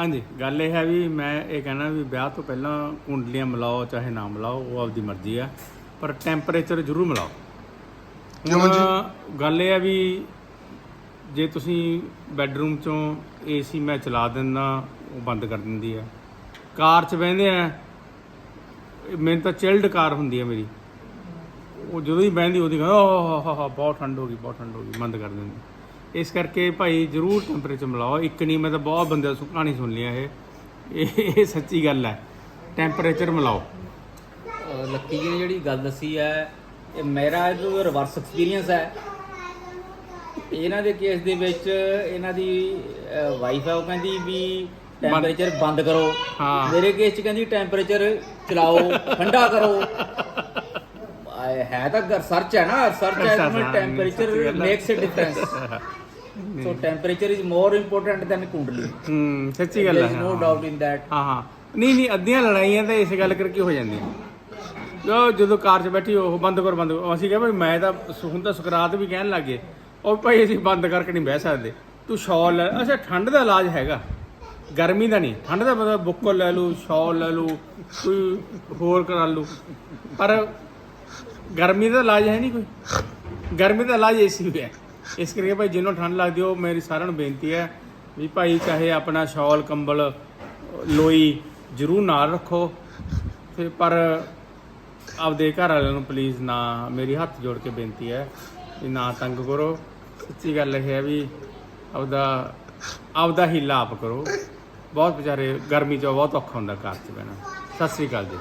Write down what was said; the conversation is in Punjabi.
ਹਾਂਜੀ ਗੱਲ ਇਹ ਹੈ ਵੀ ਮੈਂ ਇਹ ਕਹਿਣਾ ਵੀ ਵਿਆਹ ਤੋਂ ਪਹਿਲਾਂ ਕੁੰਡਲੀਆਂ ਮਿਲਾਓ ਚਾਹੇ ਨਾ ਮਿਲਾਓ ਉਹ ਆਪਦੀ ਮਰਜ਼ੀ ਆ ਪਰ ਟੈਂਪਰੇਚਰ ਜ਼ਰੂਰ ਮਿਲਾਓ। ਕਿਉਂ ਹੁਣ ਜੀ? ਗੱਲ ਇਹ ਆ ਵੀ ਜੇ ਤੁਸੀਂ ਬੈੱਡਰੂਮ ਚੋਂ ਏਸੀ ਮੈਂ ਚਲਾ ਦਿੰਦਾ ਉਹ ਬੰਦ ਕਰ ਦਿੰਦੀ ਆ। ਕਾਰ 'ਚ ਬਹਿੰਦੇ ਆ ਮੈਨੂੰ ਤਾਂ ਚਿਲਡ ਕਾਰ ਹੁੰਦੀ ਆ ਮੇਰੀ। ਉਹ ਜਦੋਂ ਹੀ ਬਹਿੰਦੀ ਉਹਦੀ ਕਹਿੰਦਾ ਓਹ ਹੋ ਹੋ ਬਹੁਤ ਠੰਡ ਹੋ ਗਈ ਬਹੁਤ ਠੰਡ ਹੋ ਗਈ ਬੰਦ ਕਰ ਦਿੰਦੀ। ਇਸ ਕਰਕੇ ਭਾਈ ਜ਼ਰੂਰ ਟੈਂਪਰੇਚਰ ਮਿਲਾਓ। ਇੱਕ ਨਹੀਂ ਮੈਂ ਤਾਂ ਬਹੁਤ ਬੰਦਿਆਂ ਤੋਂ ਕਹਾਣੀ ਸੁਣ ਲਿਆ ਇਹ। ਇਹ ਇਹ ਸੱਚੀ ਗੱਲ ਹੈ। ਟੈਂਪਰੇਚਰ ਮਿਲਾਓ। ਅਹ ਲੱਕੀ ਜੀ ਨੇ ਜਿਹੜੀ ਗੱਲ ਦੱਸੀ ਹੈ ਇਹ ਮੇਰਾ ਜੋ ਰਿਵਰਸ ਐਕਸਪੀਰੀਅੰਸ ਹੈ। ਇਹਨਾਂ ਦੇ ਕੇਸ ਦੇ ਵਿੱਚ ਇਹਨਾਂ ਦੀ ਵਾਈਫ ਹੈ ਉਹ ਕਹਿੰਦੀ ਵੀ ਟੈਂਪਰੇਚਰ ਬੰਦ ਕਰੋ। ਹਾਂ। ਮੇਰੇ ਕੇਸ 'ਚ ਕਹਿੰਦੀ ਟੈਂਪਰੇਚਰ ਚਲਾਓ ਠੰਡਾ ਕਰੋ। ਆਏ ਹੈ ਤਾਂ ਰਿਸਰਚ ਹੈ ਨਾ ਰਿਸਰਚ ਹੈ Research, ਹਾਂ, ਕਿ ਸੱਚੀ ਟੈਂਪਰੇਚਰ ਗੱਲ ਹੈ। Makes a difference so temperature is more important than ਕੁੰਡਲੀ ਹੂੰ ਸੱਚੀ ਗੱਲ ਹੈ ਨੋ ਹਾਂ। ਡਾਊਟ ਇਨ ਦੈਟ ਹਾਂ ਹਾਂ ਨਹੀਂ ਨਹੀਂ ਅੱਧੀਆਂ ਲੜਾਈਆਂ ਤਾਂ ਇਸ ਗੱਲ ਕਰਕੇ ਹੋ ਜਾਂਦੀਆਂ ਜੋ ਜਦੋਂ ਕਾਰ 'ਚ ਬੈਠੀ ਉਹ ਬੰਦ ਕਰ ਬੰਦ ਕਰੋ। ਅਸੀਂ ਕਿਹਾ ਭਾਈ ਮੈਂ ਤਾਂ ਸੁ- ਹੁਣ ਤਾਂ ਸੁਕਰਾਤ ਵੀ ਕਹਿਣ ਲੱਗੇ ਉਹ ਭਾਈ ਅਸੀਂ ਬੰਦ ਕਰਕੇ ਨਹੀਂ ਬਹਿ ਸਕਦੇ ਤੂੰ ਸ਼ਾਲ ਲੈ ਅੱਛਾ ਠੰਡ ਦਾ ਇਲਾਜ ਹੈਗਾ ਗਰਮੀ ਦਾ ਨਹੀਂ ਠੰਡ ਦਾ ਮਤਲਬ ਬੁੱਕਲ ਲੈ ਲੂ ਸ਼ਾਲ ਲੈ ਲੂ ਕੋਈ ਹੋਰ ਕਰਾ ਲੂ ਪਰ ਗਰਮੀ ਦਾ ਇਲਾਜ ਹੈ ਨਹੀਂ ਕੋਈ ਗਰਮੀ ਦਾ ਇਲਾਜ ਏਸੀ ਹੋਇਆ ਇਸ ਕਰਕੇ ਭਾਈ ਜਿਹਨੂੰ ਠੰਡ ਲੱਗਦੀ ਉਹ ਮੇਰੀ ਸਾਰਿਆਂ ਨੂੰ ਬੇਨਤੀ ਹੈ ਵੀ ਭਾਈ ਚਾਹੇ ਆਪਣਾ ਸ਼ਾਲ, ਕੰਬਲ, ਲੋਈ ਜ਼ਰੂਰ ਨਾਲ ਰੱਖੋ। ਤੇ ਪਰ ਆਪਦੇ ਘਰ ਵਾਲਿਆਂ ਨੂੰ ਪਲੀਜ਼ ਨਾ ਮੇਰੀ ਹੱਥ ਜੋੜ ਕੇ ਬੇਨਤੀ ਹੈ ਵੀ ਨਾ ਤੰਗ ਕਰੋ। ਸੱਚੀ ਗੱਲ ਇਹ ਹੈ ਵੀ ਆਪਦਾ ਆਪਦਾ ਹੀ ਲਾਭ ਕਰੋ। ਬਹੁਤ ਵਿਚਾਰੇ ਗਰਮੀ 'ਚ ਬਹੁਤ ਔਖਾ ਹੁੰਦਾ ਘਰ 'ਚ ਬਹਿਣਾ। ਸਤਿ ਸ੍ਰੀ ਅਕਾਲ ਜੀ।